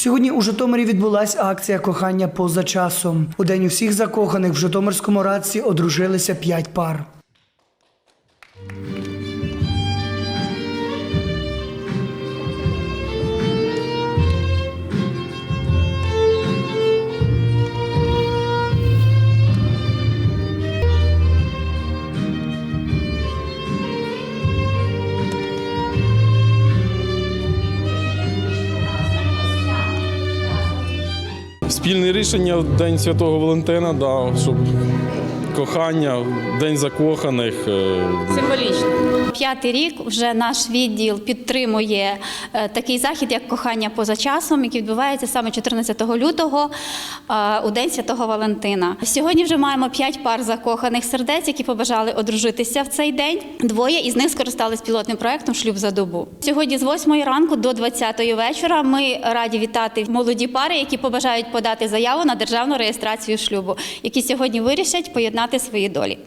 Сьогодні у Житомирі відбулася акція кохання поза часом. У день усіх закоханих в Житомирському радці одружилися п'ять пар. Спільне рішення в День Святого Валентина, да, щоб кохання, День закоханих. е, Символічно. П'ятий рік вже наш відділ підтримує е, такий захід, як кохання поза часом, який відбувається саме 14 лютого е, у День Святого Валентина. Сьогодні вже маємо п'ять пар закоханих сердець, які побажали одружитися в цей день. Двоє із них скористались пілотним проектом Шлюб за добу. Сьогодні з 8 ранку до 20 вечора ми раді вітати молоді пари, які побажають подати заяву на державну реєстрацію шлюбу, які сьогодні вирішать поєднати свої долі.